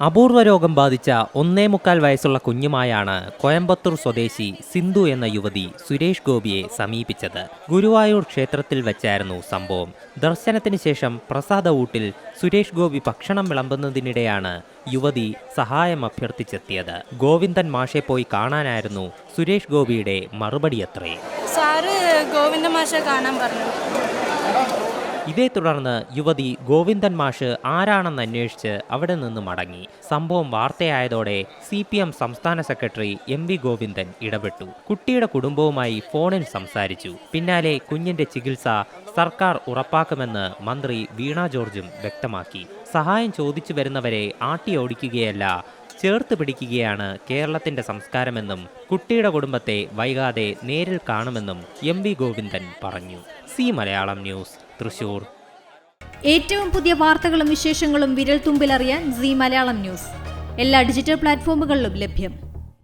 അപൂർവ രോഗം ബാധിച്ച ഒന്നേ മുക്കാൽ വയസ്സുള്ള കുഞ്ഞുമായാണ് കോയമ്പത്തൂർ സ്വദേശി സിന്ധു എന്ന യുവതി സുരേഷ് ഗോപിയെ സമീപിച്ചത്. ഗുരുവായൂർ ക്ഷേത്രത്തിൽ വെച്ചായിരുന്നു സംഭവം. ദർശനത്തിന് ശേഷം പ്രസാദ ഊട്ടിൽ സുരേഷ് ഗോപി ഭക്ഷണം വിളമ്പുന്നതിനിടെയാണ് യുവതി സഹായം അഭ്യർത്ഥിച്ചെത്തിയത്. ഗോവിന്ദൻ മാഷെ പോയി കാണാനായിരുന്നു സുരേഷ് ഗോപിയുടെ മറുപടി അത്രേ സാറ് ഗോവിന്ദൻ മാഷെ കാണാൻ പറഞ്ഞു. ഇതേ തുടർന്ന് യുവതി ഗോവിന്ദൻ മാഷ് ആരാണെന്ന് അന്വേഷിച്ച് അവിടെ നിന്ന് മടങ്ങി. സംഭവം വാർത്തയായതോടെ സി പി എം സംസ്ഥാന സെക്രട്ടറി എം വി ഗോവിന്ദൻ ഇടപെട്ടു. കുട്ടിയുടെ കുടുംബവുമായി ഫോണിൽ സംസാരിച്ചു. പിന്നാലെ കുഞ്ഞിന്റെ ചികിത്സ സർക്കാർ ഉറപ്പാക്കുമെന്ന് മന്ത്രി വീണ ജോർജും വ്യക്തമാക്കി. സഹായം ചോദിച്ചു വരുന്നവരെ ആട്ടിയോടിക്കുകയല്ല ചേർത്ത് പിടിക്കുകയാണ് കേരളത്തിന്റെ സംസ്കാരമെന്നും കുട്ടിയുടെ കുടുംബത്തെ വൈകാതെ നേരിൽ കാണുമെന്നും എം വി ഗോവിന്ദൻ പറഞ്ഞു. Zee Malayalam news Thrissur. ഏറ്റവും പുതിയ വാർത്തകളും വിശേഷങ്ങളും വിരൽ തുമ്പിലറിയാൻ സി മലയാളം ന്യൂസ്. എല്ലാ ഡിജിറ്റൽ പ്ലാറ്റ്ഫോമുകളിലും ലഭ്യം.